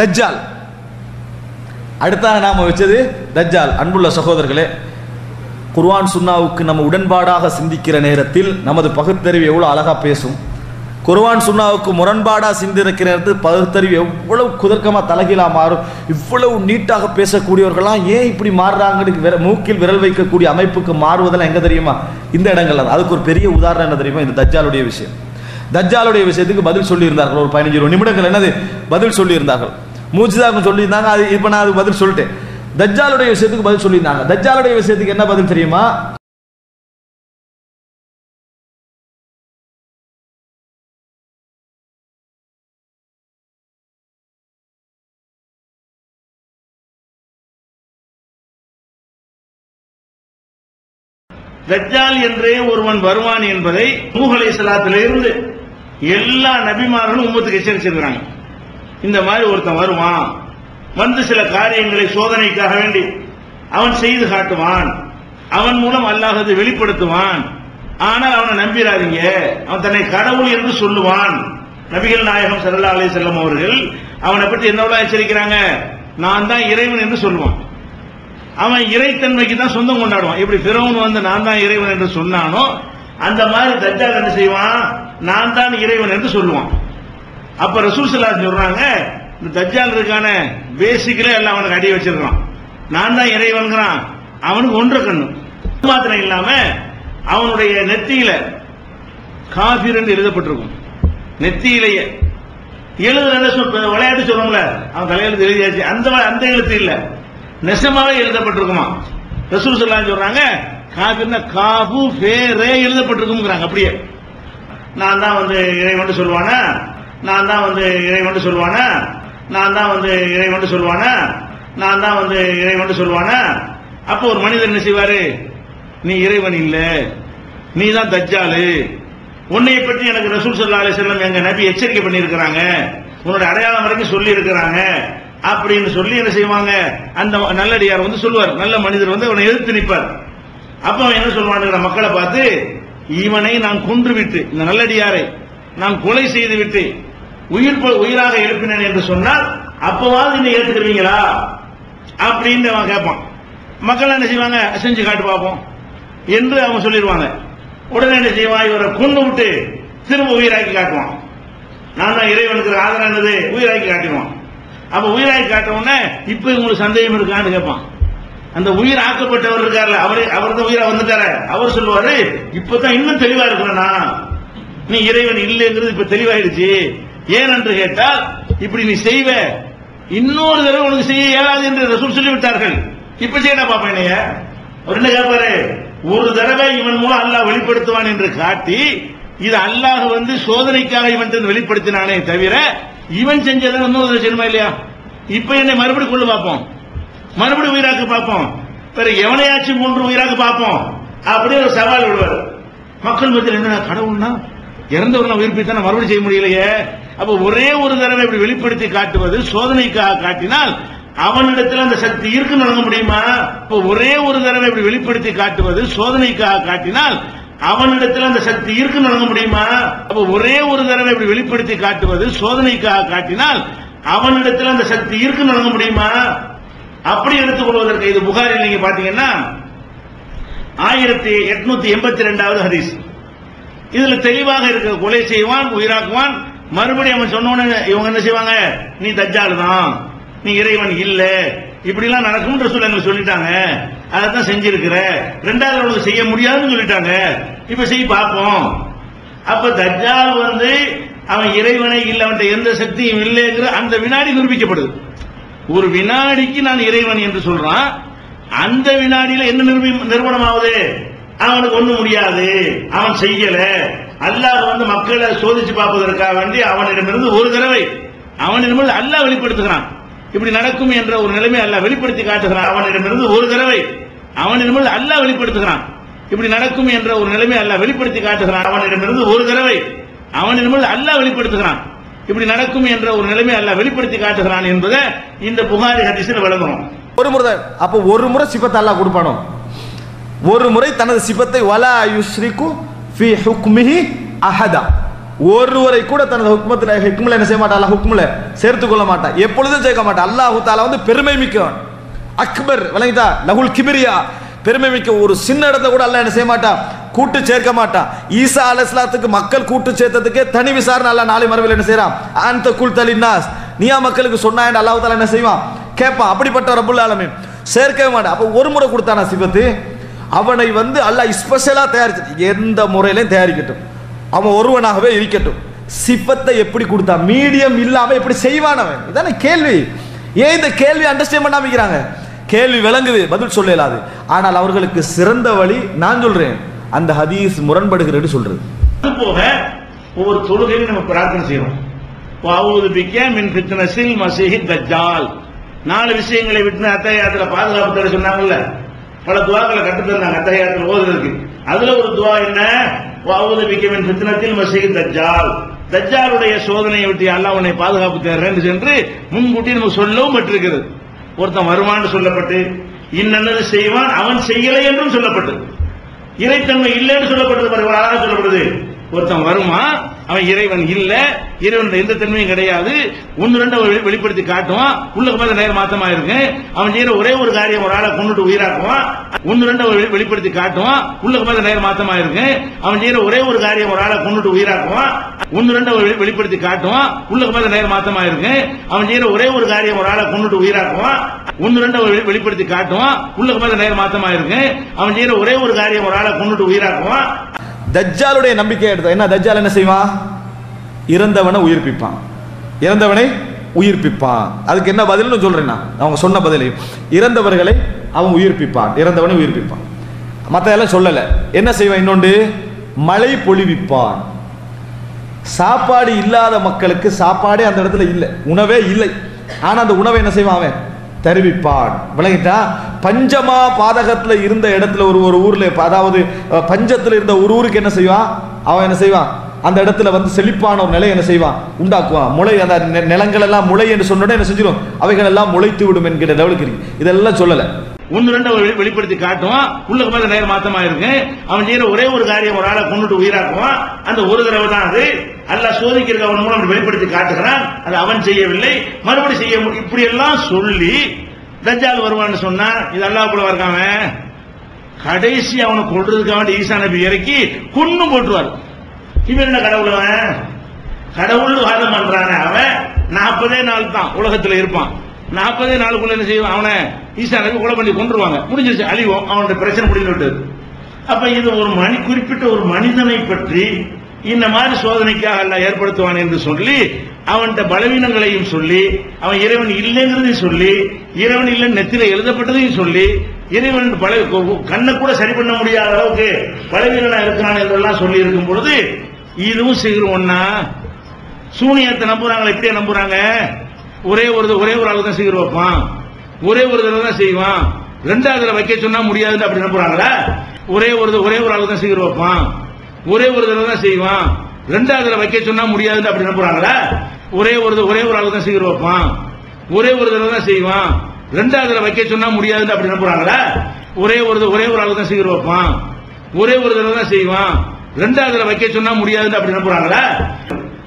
தஜ்ஜால். அடுத்தாக நாம் வச்சது தஜ்ஜால். அன்புள்ள சகோதரர்களே குர்வான் சுன்னாவுக்கு நம்ம உடன்பாடாக சிந்திக்கிற நேரத்தில் நமது பகுத்தறிவு எவ்வளோ அழகாக பேசும். குர்வான் சுன்னாவுக்கு முரண்பாடாக சிந்திருக்கிற நேரத்தில் பகுத்தறிவு எவ்வளவு குதர்க்கமாக தலகிலாக மாறும். இவ்வளவு நீட்டாக பேசக்கூடியவர்களாம் ஏன் இப்படி மாறுறாங்கன்னு விர- மூக்கில் விரல் வைக்கக்கூடிய அமைப்புக்கு மாறுவதெல்லாம் எங்கே தெரியுமா? இந்த இடங்கள்ல அதுக்கு ஒரு பெரிய உதாரணம் என்ன தெரியுமா? இந்த தஜ்ஜாலுடைய விஷயம். தஜ்ஜாலுடைய விஷயத்துக்கு பதில் சொல்லியிருந்தார்கள். ஒரு பதினஞ்சு இருபது நிமிடங்கள் என்னது? பதில் சொல்லியிருந்தார்கள். மூஜிதாக்கு சொல்லியிருந்தாங்க அது இப்போ நான் அதுக்கு பதில் சொல்லிட்டேன். தஜ்ஜாலுடைய விஷயத்துக்கு பதில் சொல்லியிருந்தாங்க. தஜ்ஜாலுடைய விஷயத்துக்கு என்ன பதில் தெரியுமா? தஜ்ஜால் என்றே ஒருவன் வருவான் என்பதை மூகலை சலாத்திலிருந்து எல்லா நபிமார்களும் உம்மத்துக்கு எச்சரிச்சிருக்கிறாங்க. இந்த மாதிரி ஒருத்தன் வருவான். வந்து சில காரியங்களை சோதனைக்காக வேண்டி அவன் செய்து காட்டுவான். அவன் மூலம் அல்லாஹ் வெளிப்படுத்துவான். ஆனால் அவனை நம்பிடாதீங்க அவன் தன்னை கடவுள் என்று சொல்லுவான். நபிகள் நாயகம் சல்லா அலி செல்லம் அவர்கள் அவனை பற்றி என்னோட எச்சரிக்கிறாங்க? நான் தான் இறைவன் என்று சொல்லுவான். அவன் இறைத்தன்மைக்கு தான் சொந்தம் கொண்டாடுவான். இப்படி பிறவன் வந்து நான் தான் இறைவன் என்று சொன்னானோ அந்த மாதிரி தஜ்ஜால் என்ன செய்வான்? நான் தான் இறைவன் என்று சொல்லுவான். அப்ப ரசூல் சொல்றாங்க இந்த தஜ்ஜால் இருக்கான பேசிக்கலே எல்லாம் அவனுக்கு அடி வச்சிருக்கான். நான் தான் இறைவன்கிறான். அவனுக்கு ஒன்று கண்ணு. மாத்திரம் இல்லாம அவனுடைய நெத்தியில காபிர் என்று எழுதப்பட்டிருக்கும். நெத்தியிலேயே. எழுதுறத சொல் விளையாட்டு சொல்லுவோம்ல அவன் தலையெழுத்து எழுதியாச்சு. அந்த அந்த எழுத்து இல்ல. நெசமாவே எழுதப்பட்டிருக்குமா? ரசூல் ஸல்லல்லாஹு சொல்றாங்க காபிர்னா காபு ஃபேரே எழுதப்பட்டிருக்குங்கிறாங்க அப்படியே. நான் தான் வந்து இறைவன் சொல்லுவானா? நான் தான் வந்து இறைவன் சொல்லுவானா? நான் தான் வந்து இறைவன் சொல்லுவானா? நான் தான் வந்து இறைவன் சொல்லுவானா? அப்போ ஒரு மனிதர் என்ன செய்வாரு? நீ இறைவன் இல்ல. நீ தான் தஜ்ஜாலு. உன்னை பற்றி எனக்கு ரசூல் சல்லா அலி செல்லம் எங்க நபி எச்சரிக்கை பண்ணியிருக்கிறாங்க. உன்னோட அடையாளம் வரைக்கும் சொல்லி இருக்கிறாங்க அப்படின்னு சொல்லி என்ன செய்வாங்க? அந்த நல்லடியார் வந்து சொல்லுவார். நல்ல மனிதர் வந்து அவனை எதிர்த்து நிற்பார். அப்ப அவன் என்ன சொல்லுவானுங்கிற மக்களை பார்த்து இவனை நான் கொன்று விட்டு இந்த நல்லடியாரை நான் கொலை செய்து விட்டு உயிர் உயிராக எழுப்பினேன் என்று சொன்னால் அப்பவாவது நீ ஏத்துக்கிறீங்களா அப்படின்னு அவன் கேட்பான். மக்கள் என்ன செய்வாங்க? செஞ்சு காட்டு பார்ப்போம். என்று அவன் சொல்லிடுவாங்க. உடனே என்ன செய்வான்? இவரை கொண்டு விட்டு திரும்ப உயிராக்கி காட்டுவான். நான் தான் இறைவனுக்கு ஆதரவானது உயிராக்கி காட்டிடுவான். அப்ப உயிராக்கி காட்டவுடனே இப்ப உங்களுக்கு சந்தேகம் இருக்கான்னு கேட்பான். அந்த உயிர் ஆக்கப்பட்டவர் இருக்கார்ல அவரே அவர் தான் உயிரா வந்துட்டார அவர் சொல்லுவாரு இப்பதான் இன்னும் தெளிவா இருக்கிறனா நீ இறைவன் இல்லைங்கிறது இப்ப தெளிவாயிடுச்சு. ஏன் என்று கேட்டால் இப்படி நீ செய்வ இன்னொரு தடவை உனக்கு செய்ய இயலாது என்று ரசூல் சொல்லிவிட்டார்கள். இப்ப செய்யடா பாப்பா என்னைய. அவர் என்ன கேட்பாரு ஒரு தடவை இவன் மூலம் அல்லாஹ் வெளிப்படுத்துவான் என்று காட்டி இது அல்லாஹ் வந்து சோதனைக்காக இவன் வெளிப்படுத்தினானே தவிர இவன் செஞ்சதை இன்னொரு தடவை செய்யணுமா இல்லையா? இப்ப என்னை மறுபடியும் கொண்டு பார்ப்போம். மறுபடியும் உயிராக்கு பார்ப்போம். பிறகு எவனையாச்சும் மூன்று உயிராக்கு பார்ப்போம். அப்படியே ஒரு சவால் விடுவார். மக்கள் மத்தியில் என்ன கடவுள்னா? இறந்தவர்கள் உயிர்ப்பித்தான மறுபடியும் செய்ய முடியலையே? அப்ப ஒரே ஒரு தடவை இப்படி வெளிப்படுத்தி காட்டுவது சோதனைக்காக காட்டினால் அவனிடத்தில் அந்த சக்தி இருக்கு வழங்க முடியுமா? இப்ப ஒரே ஒரு தடவை இப்படி வெளிப்படுத்தி காட்டுவது சோதனைக்காக காட்டினால் அவனிடத்தில் அந்த சக்தி இருக்கு வழங்க முடியுமா? அப்ப ஒரே ஒரு தடவை இப்படி வெளிப்படுத்தி காட்டுவது சோதனைக்காக காட்டினால் அவனிடத்தில் அந்த சக்தி இருக்கு வழங்க முடியுமா? அப்படி எடுத்துக் கொள்வதற்கு இது புகாரில் நீங்க பாத்தீங்கன்னா ஆயிரத்தி எட்நூத்தி எண்பத்தி ரெண்டாவது ஹதீஸ். இதுல தெளிவாக இருக்க. கொலை செய்வான் உயிராக்குவான் மறுபடியும் அவன் சொன்னோன்னு இவங்க என்ன செய்வாங்க? நீ தஜ்ஜால் தான் நீ இறைவன் இல்ல. இப்படி எல்லாம் நடக்கும் ரசூல் எங்களுக்கு சொல்லிட்டாங்க. அதைத்தான் செஞ்சிருக்கிற. ரெண்டாவது அவளுக்கு செய்ய முடியாதுன்னு சொல்லிட்டாங்க. இப்ப செய் பார்ப்போம். அப்ப தஜ்ஜால் வந்து அவன் இறைவனை இல்லை அவன்கிட்ட எந்த சக்தியும் இல்லைங்கிற அந்த வினாடி நிரூபிக்கப்படுது. ஒரு வினாடிக்கு நான் இறைவன் என்று சொல்றான். அந்த வினாடியில என்ன நிரூபி- நிறுவனம் ஆகுது அவனுக்கு ஒண்ணு முடியாது. அவன் செய்யல. அல்லாஹ் வந்து மக்களை சோதிச்சு பார்ப்பதற்காக வேண்டி அவனிடமிருந்து ஒரு தடவை அவனிடமிருந்து அல்லாஹ் வெளிப்படுத்துகிறான். இப்படி நடக்கும் என்ற ஒரு நிலைமை அல்லாஹ் வெளிப்படுத்தி காட்டுகிறான். அவனிடமிருந்து ஒரு தடவை அவனிடமிருந்து அல்லாஹ் வெளிப்படுத்துகிறான். இப்படி நடக்கும் என்ற ஒரு நிலைமை அல்லாஹ் வெளிப்படுத்தி காட்டுகிறான். அவனிடமிருந்து ஒரு தடவை அவனிடமிருந்து அல்லாஹ் வெளிப்படுத்துகிறான். இப்படி நடக்கும் என்ற ஒரு நிலைமை அல்லாஹ் வெளிப்படுத்தி காட்டுகிறான் என்பதை இந்த புகாரி ஹதீஸில் விளங்குறோம். ஒரு முறை அப்போ ஒரு முறை சிபத்தை அல்லாஹ் கொடுப்பானோ? ஒரு முறை தனது சிபத்தை வலா யுஸ்ரிகு ஃபி ஹுக்மிஹி அஹதா ஒருவரை கூட தனது ஹுக்மத்தில் ஹுக்முல என்ன செய்ய மாட்டான்? அல்லாஹ் ஹுக்முல சேர்த்து கொள்ள மாட்டான். எப்பொழுதும் சேர்க்க மாட்டான். அல்லாஹு தாலா வந்து பெருமை மிக்கவன். அக்பர் விளங்கிதா லகுல் கிபிரியா. பெருமை மிக்க ஒரு சின்ன இடத்த கூட அல்லாஹ் என்ன செய்ய மாட்டான்? கூட்டு சேர்க்க மாட்டான். ஈசா அலஸ்லாத்துக்கு மக்கள் கூட்டு சேர்த்ததுக்கே தனி விசாரணை அல்லாஹ் நாளை மறுவில் என்ன செய்யறான் அந்த குல் தலின்னாஸ் நீயா மக்களுக்கு சொன்னா அல்லாஹ் தாலா என்ன செய்வான்? கேட்பான். அப்படிப்பட்ட ரப்புல் ஆலமீன். சேர்க்கவே மாட்டான். அப்போ ஒரு முறை கொடுத்தானா சிவத்து அவனை வந்து அல்லாஹ் ஸ்பெஷலாக தயாரிச்சு எந்த முறையிலையும் தயாரிக்கட்டும். அவன் ஒருவனாகவே இருக்கட்டும். சிப்பத்தை எப்படி கொடுத்தா மீடியம் இல்லாமல் எப்படி செய்வான் அவன் இதானே கேள்வி. ஏன் இந்த கேள்வி அண்டர்ஸ்டாண்ட் பண்ணாமிக்கிறாங்க கேள்வி விளங்குது பதில் சொல்ல இயலாது ஆனால் அவர்களுக்கு சிறந்த வழி நான் சொல்றேன். அந்த ஹதீஸ் முரண்படுகிறது சொல்றது. அது போக ஒவ்வொரு தொழுகையும் நம்ம பிரார்த்தனை செய்யறோம். வாவுது பிக்க மின் ஃபித்னஸில் மசீஹி தஜ்ஜால். நாலு விஷயங்களை விட்டு அத்தையாத்துல பாதுகாப்பு தடை சொன்னாங்கல்ல. பல துவாக்களை கட்டு தந்தாங்க ஓதுறதுக்கு. அதுல ஒரு துவா என்ன? வாவுது பிக்க மின் தஜால் மசீஹி தஜ்ஜால். தஜ்ஜாலுடைய சோதனையை விட்டு அல்லாஹ் உன்னை பாதுகாப்பு தேர்றேன் என்று முன்கூட்டி நமக்கு சொல்லவும் பட்டிருக்கிறது ஒருத்தன் வருமானு சொல்லப்பட்டு இன்னது செய்வான் அவன் செய்யலை என்றும் சொல்லப்பட்டு இறைத்தன்மை இல்லைன்னு சொல்லப்பட்டது பாருங்க ஒரு அழகா சொல்லப்படுது. ஒருத்தன் வருமா அவன் இறைவன் இல்ல இறைவன் எந்த தன்மையும் கிடையாது. ஒன்னு ரெண்டு அவன் வெளிப்படுத்தி காட்டுவான். உள்ள மேல நேரம் மாத்தமா இருக்கு. அவன் செய்யற ஒரே ஒரு காரியம் ஒரு ஆளை கொண்டுட்டு உயிராக்குவான். ஒன்னு ரெண்டு அவன் வெளிப்படுத்தி காட்டுவான். உள்ள மேல நேரம் மாத்தமா இருக்கு. அவன் செய்யற ஒரே ஒரு காரியம் ஒரு ஆளை கொண்டுட்டு உயிராக்குவான். ஒன்னு ரெண்டு அவன் வெளிப்படுத்தி காட்டுவான். உள்ள மேல நேரம் மாத்தமா இருக்கு. அவன் செய்யற ஒரே ஒரு காரியம் ஒரு ஆளை கொண்டுட்டு உயிராக்குவான். ஒன்னு ரெண்டு அவன் வெளிப்படுத்தி காட்டுவான். உள்ள மேல நேரம் மாத்தமா இருக்கு. அவன் செய்யற ஒரே ஒரு காரியம் ஒரு ஆளை கொண்டுட்டு உயிராக்குவான். தஜ்ஜாலுடைய நம்பிக்கை எடுத்த என்ன தஜ்ஜால் என்ன செய்வான் இறந்தவனை உயிர்ப்பிப்பான். இறந்தவனை உயிர்ப்பிப்பான். அதுக்கு என்ன பதில்னு சொல்றேன் நான் அவங்க சொன்ன பதிலை இறந்தவர்களை அவன் உயிர்ப்பிப்பான். இறந்தவனை உயிர்ப்பிப்பான். மத்த எல்லாம் சொல்லலை. என்ன செய்வான் இன்னொன்று மழை பொழிவிப்பான். சாப்பாடு இல்லாத மக்களுக்கு சாப்பாடே அந்த இடத்துல இல்லை. உணவே இல்லை. ஆனால் அந்த உணவை என்ன செய்வான் அவன்? தருவிப்பான். விளங்கிட்டா? பஞ்சமா பாதகத்துல இருந்த இடத்துல ஒரு ஒரு ஊர்ல அதாவது பஞ்சத்தில் பஞ்சத்துல இருந்த ஒரு ஊருக்கு என்ன செய்வான்? அவன் என்ன செய்வான்? அந்த இடத்துல வந்து செழிப்பான ஒரு நிலை என்ன செய்வான்? உண்டாக்குவான். முளை அந்த நெ- நிலங்கள் எல்லாம் முளை என்று சொன்னோட என்ன செஞ்சிடும் அவைகள் எல்லாம் முளைத்து விடும் என்கிற லெவலுக்கு இருக்கு. இதெல்லாம் சொல்லலை. ஒன்னு ரெண்டு அவன் வெளிப்படுத்தி காட்டுவான் உள்ள மேல நேரம் மாத்தமா இருக்கு. அவன் செய்யற ஒரே ஒரு காரியம் ஒரு ஆளை கொண்டுட்டு உயிராக்குவான் அந்த ஒரு தடவை தான் அது. அல்ல சோதிக்கிறது அவன் மூலம் வெளிப்படுத்தி காட்டுகிறான். அது அவன் செய்யவில்லை. மறுபடி செய்ய முடியும் இப்படி எல்லாம் சொல்லி தஞ்சால் வருவான்னு சொன்னா இது அல்லாஹ் கூட இருக்காம கடைசி அவனை கொள்றதுக்காக வேண்டி ஈசா நபி இறக்கி கொன்னு போட்டுவார் இவன் என்ன கடவுள் அவன்? கடவுள் வாதம் பண்றான அவன். நாற்பதே நாள் தான் உலகத்துல இருப்பான். நாற்பதே நாளுக்குள்ள என்ன செய்வான்? அவனை ஈசா நபி கொலை பண்ணி கொண்டுருவாங்க முடிஞ்சிருச்சு அழிவோம். அவனுடைய பிரச்சனை முடிந்து அப்ப இது ஒரு மணி குறிப்பிட்ட ஒரு மனிதனை பற்றி இந்த மாதிரி சோதனைக்காக அல்ல ஏற்படுத்துவான் என்று சொல்லி அவன்கிட்ட பலவீனங்களையும் சொல்லி அவன் இறைவன் இல்லைங்கிறதையும் சொல்லி இறைவன் இல்லை நெத்தில எழுதப்பட்டதையும் சொல்லி இறைவன் பல கண்ணை கூட சரி பண்ண முடியாத அளவுக்கு பலவீனனா இருக்கிறான் என்றெல்லாம் சொல்லி இருக்கும் பொழுது இதுவும் செய்கிறோம்னா சூனியத்தை நம்புறாங்களா இப்படியே நம்புறாங்க? ஒரே ஒரு ஒரே ஒரு ஆளு தான் சீக்கிரம் வைப்பான் ஒரே ஒரு தடவை தான் செய்வான் ரெண்டாவது தடவை வைக்க சொன்னா முடியாதுன்னு அப்படி நம்புறாங்களா ஒரே ஒரு ஒரே ஒரு ஆளு தான் சீக்கிரம் வைப்பான் ஒரே ஒரு தடவை தான் செய்வான் ரெண்டாவது தடவை வைக்க சொன்னா முடியாதுன்னு அப்படி நம்புறாங்களா ஒரே ஒரு ஒரே ஒரு ஆளு தான் சீக்கிரம் வைப்பான் ஒரே ஒரு தடவை தான் செய்வான் ரெண்டாவது தடவை வைக்க சொன்னா முடியாதுன்னு அப்படி நம்புறாங்களா ஒரே ஒரு ஒரே ஒரு ஆளு தான் சீக்கிரம் வைப்பான் ஒரே ஒரு தடவை தான் செய்வான் ரெண்டாவது தடவை வைக்க சொன்னா முடியாதுன்னு அப்படி நம்புறாங்களா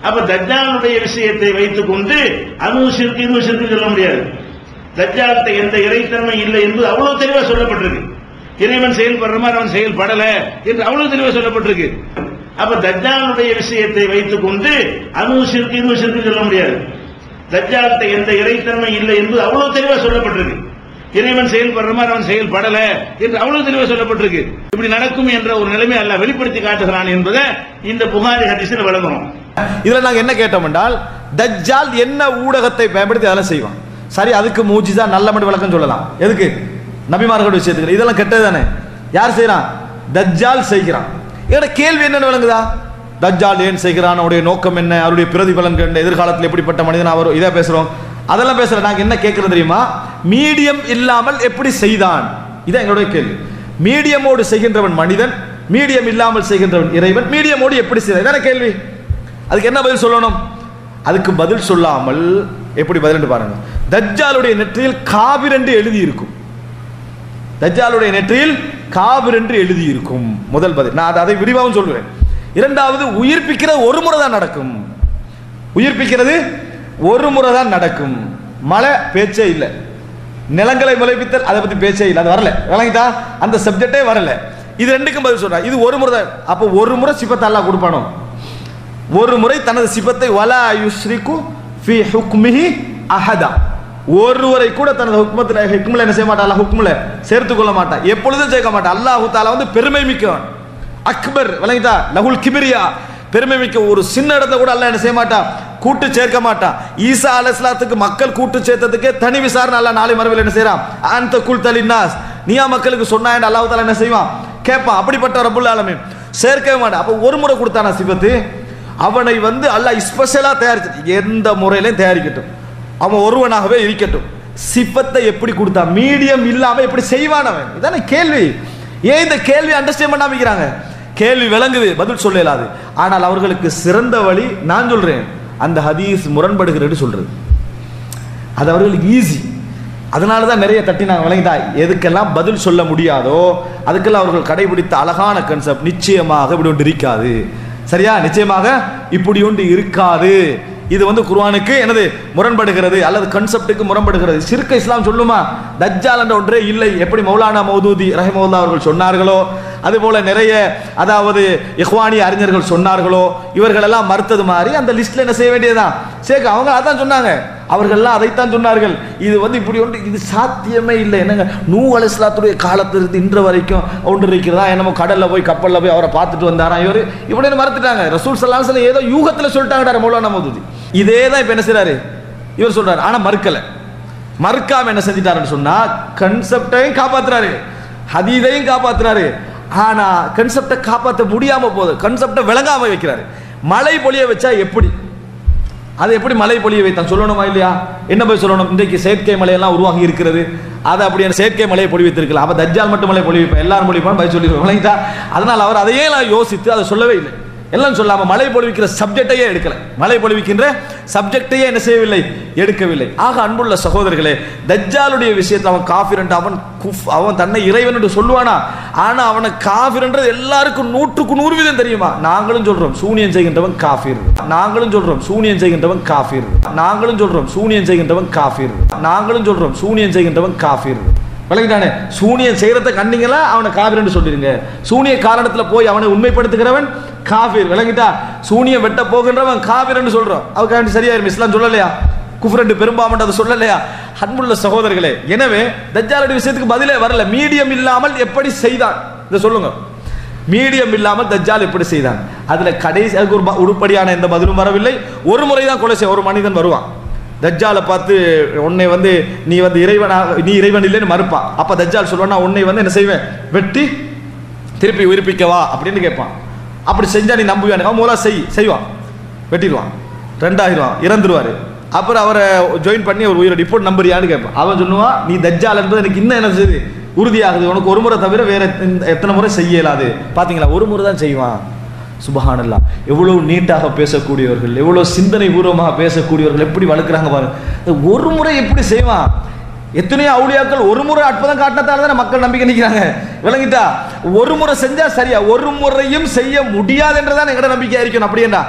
அப்ப தஜ்ஜாலுடைய விஷயத்தை வைத்துக் கொண்டு அதுவும் சிறுக்கு சொல்ல முடியாது. தஜ்ஜால்கிட்ட எந்த இறைத்தன்மை இல்லை என்று அவ்வளவு தெளிவா சொல்லப்பட்டிருக்கு. இறைவன் செயல்படுற மாதிரி அவன் செயல்படல என்று அவ்வளவு தெளிவா சொல்லப்பட்டிருக்கு. அப்ப தஜ்ஜாலுடைய விஷயத்தை வைத்துக் கொண்டு அதுவும் சிறுக்கு சொல்ல முடியாது. தஜ்ஜால்கிட்ட எந்த இறைத்தன்மை இல்லை என்று அவ்வளவு தெளிவா சொல்லப்பட்டிருக்கு. இறைவன் செயல்படுற மாதிரி அவன் செயல்படல என்று அவ்வளவு தெளிவா சொல்லப்பட்டிருக்கு. இப்படி நடக்கும் என்ற ஒரு நிலைமை அல்ல வெளிப்படுத்தி காட்டுகிறான் என்பதை இந்த புகாரி ஹதீஸில் விளங்குறோம் இதில் நாங்கள் என்ன கேட்டோம் என்றால் தஜ்ஜால் என்ன ஊடகத்தை பயன்படுத்தி அதெல்லாம் செய்வான்? சரி அதுக்கு மூஜிதா நல்ல மட்டும் விளக்கம் சொல்லலாம். எதுக்கு? நபிமார்களோட விஷயத்துக்கு. இதெல்லாம் கெட்டது தானே. யார் செய்கிறான் தஜ்ஜால் செய்கிறான். இதோட கேள்வி என்னென்னு விளங்குதா? தஜ்ஜால் ஏன் செய்கிறான்? அவருடைய நோக்கம் என்ன? அவருடைய பிரதிபலன் என்ன? எதிர்காலத்தில் எப்படிப்பட்ட மனிதன் அவர்? இதை பேசுகிறோம் அதெல்லாம் பேசுகிற நாங்கள் என்ன கேட்குறது தெரியுமா? மீடியம் இல்லாமல் எப்படி செய்தான்? இதான் எங்களுடைய கேள்வி. மீடியமோடு செய்கின்றவன் மனிதன் மீடியம் இல்லாமல் செய்கின்றவன் இறைவன். மீடியமோடு எப்படி செய்தான்? என்ன கேள்வி. அதுக்கு என்ன பதில் சொல்லணும்? அதுக்கு பதில் சொல்லாமல் எப்படி பதில் பாருங்க. தஜ்ஜாலுடைய நெற்றியில் காபிர் என்று எழுதி இருக்கும் தஜ்ஜாலுடைய நெற்றியில் காபிர் என்று எழுதி இருக்கும் முதல் பதில். நான் அதை- அதை விரிவாகவும் சொல்லுவேன் இரண்டாவது உயிர்ப்பிக்கிறது ஒரு முறை தான் நடக்கும். உயிர்ப்பிக்கிறது ஒரு முறை தான் நடக்கும். மழை பேச்சே இல்லை. நிலங்களை முளைப்பித்தல் அதை பத்தி பேச்சே இல்லை. அது வரல. விளங்கிட்டா? அந்த சப்ஜெக்டே வரல. இது ரெண்டுக்கும் பதில் சொல்றேன் இது ஒரு முறை தான். அப்போ ஒரு முறை சிபத்தை அல்லாஹ் கொடுப்பானோ? ஒரு முறை தனது சிபத்தை வலா யுஸ்ரிகு ஃபி ஹுக்மிஹி அஹதா. ஒருவரை கூட தனது ஹுக்மத்தில் ஹுக்மில் என்ன செய்ய மாட்டா? அல்லா ஹுக்மில் சேர்த்து கொள்ள மாட்டான் எப்பொழுதும் சேர்க்க மாட்டான் அல்லாஹு தாலா வந்து பெருமை மிக்கவன். அக்பர் விளங்கிதா லகுல் கிபிரியா. பெருமை மிக்க ஒரு சின்ன இடத்த கூட அல்ல என்ன செய்ய மாட்டா? கூட்டு சேர்க்க மாட்டான் ஈசா அலஸ்லாத்துக்கு மக்கள் கூட்டு சேர்த்ததுக்கே தனி விசாரணை அல்ல நாளை மறுவில் என்ன செய்யறான் அந்த குல் தலின்னாஸ் நீயா மக்களுக்கு சொன்னா அல்லாஹு தாலா என்ன செய்வான்? கேட்பான். அப்படிப்பட்ட ரப்புல் ஆலமீன். சேர்க்கவே மாட்டான் அப்போ ஒரு முறை கொடுத்தானா சிபத்து? அவனை வந்து அல்லாஹ் ஸ்பெஷலாக தயாரிச்சு எந்த முறையிலையும் தயாரிக்கட்டும். அவன் ஒருவனாகவே இருக்கட்டும். சிப்பத்தை எப்படி கொடுத்தா மீடியம் இல்லாம எப்படி செய்வான் அவன்? இதானே கேள்வி. ஏன் இந்த கேள்வி அண்டர்ஸ்டாண்ட் பண்ணாம கேள்வி விளங்குது பதில் சொல்ல இயலாது ஆனால் அவர்களுக்கு சிறந்த வழி நான் சொல்றேன். அந்த ஹதீஸ் முரண்படுகிறது சொல்றது. அது அவர்களுக்கு ஈஸி அதனால தான் நிறைய தட்டி நாங்கள் விளங்கிட்டா எதுக்கெல்லாம் பதில் சொல்ல முடியாதோ அதுக்கெல்லாம் அவர்கள் கடைபிடித்த அழகான கன்செப்ட் நிச்சயமாக இப்படி ஒன்று இருக்காது. சரியா? நிச்சயமாக இப்படி ஒன்று இருக்காது. இது வந்து குர்வானுக்கு என்னது முரண்படுகிறது அல்லது கன்செப்டுக்கு முரண்படுகிறது. சிறுக்க இஸ்லாம் சொல்லுமா? தஜ்ஜால் என்ற ஒன்றே இல்லை. எப்படி மௌலானா மௌதூதி ரஹிமவுல்லா அவர்கள் சொன்னார்களோ? அதுபோல நிறைய அதாவது இஹ்வானி அறிஞர்கள் சொன்னார்களோ? இவர்களெல்லாம் மறுத்தது மாதிரி அந்த லிஸ்ட்ல என்ன செய்ய வேண்டியதுதான்? சேர்க்க அவங்க அதான் சொன்னாங்க. அவர்கள்லாம் அதைத்தான் சொன்னார்கள். இது வந்து இப்படி ஒன்று இது சாத்தியமே இல்லை. என்னங்க? நூ அலிஸ்லாத்துடைய காலத்திலிருந்து இன்று வரைக்கும் ஒன்று இருக்கிறதா? என்னமோ கடலில் போய் கப்பல்ல போய் அவரை பார்த்துட்டு வந்தாராம். இவர் இப்படின்னு மறுத்துட்டாங்க ரசூல் சல்லாஹ் அலைஹி ஏதோ யூகத்தில் சொல்லிட்டாங்கடா மௌலானா மௌதூதி. இதே தான் இப்போ என்ன செய்கிறாரு இவர் சொல்றாரு ஆனால் மறுக்கலை. மறுக்காம என்ன செஞ்சிட்டாருன்னு சொன்னா கன்செப்டையும் காப்பாத்துறாரு. ஹதீதையும் காப்பாத்துறாரு. ஆனா கன்செப்டை காப்பாற்ற முடியாம போகுது. கன்செப்டை விளங்காம வைக்கிறாரு. மழை பொழிய வச்சா எப்படி? அது எப்படி மழை பொழிய வைத்தான்? சொல்லணுமா இல்லையா? என்ன போய் சொல்லணும்? இன்றைக்கு செயற்கை மலையெல்லாம் உருவாகி இருக்கிறது. அதை அப்படியான செயற்கை மலையை பொழி வைத்திருக்கலாம். அப்ப தஜ்ஜால் மட்டும் மலை பொழி வைப்பேன் எல்லாரும் மொழிப்பான் பதில் சொல்லி விளங்கிட்டா அதனால் அவர் அதையே நான் யோசித்து அதை சொல்லவே இல்லை. எல்லாம் சொல்லாம மழை பொழிவிக்கிற சப்ஜெக்டையே எடுக்கல. மழை பொழிவிக்கின்ற சப்ஜெக்டையே என்ன செய்யவில்லை? எடுக்கவில்லை. ஆக அன்புள்ள சகோதரர்களே தஜ்ஜாலுடைய விஷயத்தில் அவன் காஃபிரண்ட் அவன் குஃப் அவன் தன்னை இறைவன் என்று சொல்லுவானா? ஆனா அவனை காஃபிர்ன்றது எல்லாருக்கும் நூற்றுக்கு நூறு வீதம் தெரியுமா? நாங்களும் சொல்றோம் சூனியம் செய்கின்றவன் காஃபிர். நாங்களும் சொல்றோம் சூனியம் செய்கின்றவன் காஃபிர். நாங்களும் சொல்றோம் சூனியம் செய்கின்றவன் காஃபிர். நாங்களும் சொல்றோம் சூனியம் செய்கின்றவன் காஃபிர். விளங்கிட்டானே? சூனியம் செய்யறத கண்டிங்களா? அவனை காவிர்னு சொல்லிடுங்க. சூனிய காரணத்துல போய் அவனை உண்மைப்படுத்துகிறவன் காஃபிர் விளங்கிட்டா? சூனியம் வெட்ட போகின்றவன் காவிர்னு சொல்கிறோம் அவருக்கு சரியாயிரும் இஸ்லாம் சொல்லலையா? குஃப்ரெண்டு பெரும்பாமன் அதை சொல்லலையா? அன்புள்ள சகோதரர்களே எனவே தஜ்ஜாலுடைய விஷயத்துக்கு பதிலே வரல. மீடியம் இல்லாமல் எப்படி செய்தான்? இதை சொல்லுங்க. மீடியம் இல்லாமல் தஜ்ஜால் எப்படி செய்தான்? அதுல கடைசி அதுக்கு ஒரு உருப்படியான எந்த பதிலும் வரவில்லை. ஒரு முறை தான் கொலை செய்ய ஒரு மனிதன் வருவான். தஜ்ஜாலை பார்த்து உன்னை வந்து நீ வந்து இறைவனாக நீ இறைவன் இல்லைன்னு மறுப்பான் அப்போ தஜ்ஜால் சொல்லுவானா உன்னை வந்து என்ன செய்வேன்? வெட்டி திருப்பி உயிர்ப்பிக்கவா? அப்படின்னு கேட்பான். அப்படி செஞ்சா நீ நம்புவியானு அவன் மூலா செய் செய்வான். வெட்டிடுவான். ரெண்டாகிடுவான் இறந்துருவாரு. அப்புறம் அவரை ஜாயின் பண்ணி ஒரு உயிரோட இப்போ நம்புறியான்னு கேட்பான். அவன் சொல்லுவான் நீ தஜ்ஜால் என்பது எனக்கு இன்னும் என்ன செய்யுது உறுதியாகுது. உனக்கு ஒரு முறை தவிர வேற எத்தனை- எத்தனை முறை செய்ய இயலாது. ஒரு முறை தான் செய்வான். சுபஹானல்லா. எவ்வளோ நீட்டாக பேசக்கூடியவர்கள் எவ்வளவு சிந்தனை பூர்வமாக பேசக்கூடியவர்கள் எப்படி வளர்க்குறாங்க பாருங்க ஒரு முறை எப்படி செய்வான்? எத்தனையோ அவுளியாக்கள் ஒரு முறை அற்புதம் காட்டினதால தானே மக்கள் நம்பிக்கை நிற்கிறாங்க விளங்கிட்டா? ஒரு முறை செஞ்சா சரியா? ஒரு முறையும் செய்ய முடியாது என்றுதான் எங்கட நம்பிக்கையா இருக்கணும். அப்படியேண்டா?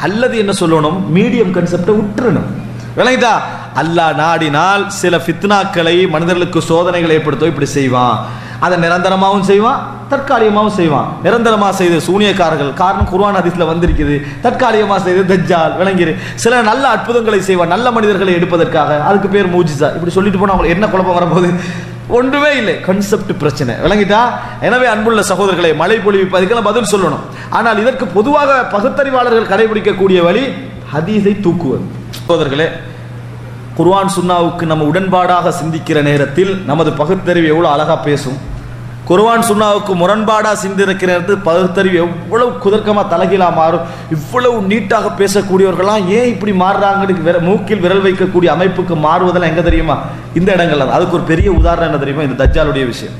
அல்லது என்ன சொல்லணும்? மீடியம் கன்செப்டை விட்டுறணும் விளங்கிட்டா? அல்லாஹ் நாடினால் சில ஃபித்னாக்களை மனிதர்களுக்கு சோதனைகளை ஏற்படுத்தோ இப்படி செய்வான். அதை நிரந்தரமாகவும் செய்வான் தற்காலிகமாகவும் செய்வான். நிரந்தரமாக செய்த சூனியக்காரர்கள் காரணம் குர்வான் அதிசயில் வந்திருக்குது. தற்காலிகமாக செய்து தஜ்ஜால் விளங்கிரு. சில நல்ல அற்புதங்களை செய்வான் நல்ல மனிதர்களை எடுப்பதற்காக. அதுக்கு பேர் மூஜிசா. இப்படி சொல்லிட்டு போனால் அவங்களுக்கு என்ன குழப்பம் வரப்போகுது? ஒன்றுமே இல்லை. கன்செப்ட் பிரச்சனை. விளங்கிட்டா? எனவே அன்புள்ள சகோதரர்களை மழை பொழிவிப்பதுக்கெல்லாம் பதில் சொல்லணும். ஆனால் இதற்கு பொதுவாக பகுத்தறிவாளர்கள் கடைபிடிக்கக்கூடிய வழி ஹதீஸை தூக்குவது. சகோதரர்களே குர்ஆன் சுன்னாவுக்கு நம்ம உடன்பாடாக சிந்திக்கிற நேரத்தில் நமது பகுத்தறிவு எவ்வளோ அழகாக பேசும். குர்ஆன் சுன்னாவுக்கு முரண்பாடாக சிந்திருக்கிற நேரத்தில் பகுத்தறிவு எவ்வளவு குதர்க்கமாக தலகிலாக மாறும். இவ்வளவு நீட்டாக பேசக்கூடியவர்கள்லாம் ஏன் இப்படி மாறுறாங்கன்னு விர- மூக்கில் விரல் வைக்கக்கூடிய அமைப்புக்கு மாறுவதெல்லாம் எங்கே தெரியுமா? இந்த இடங்கள்ல அதுக்கு ஒரு பெரிய உதாரணம் என்ன தெரியுமா? இந்த தஜ்ஜாலுடைய விஷயம்.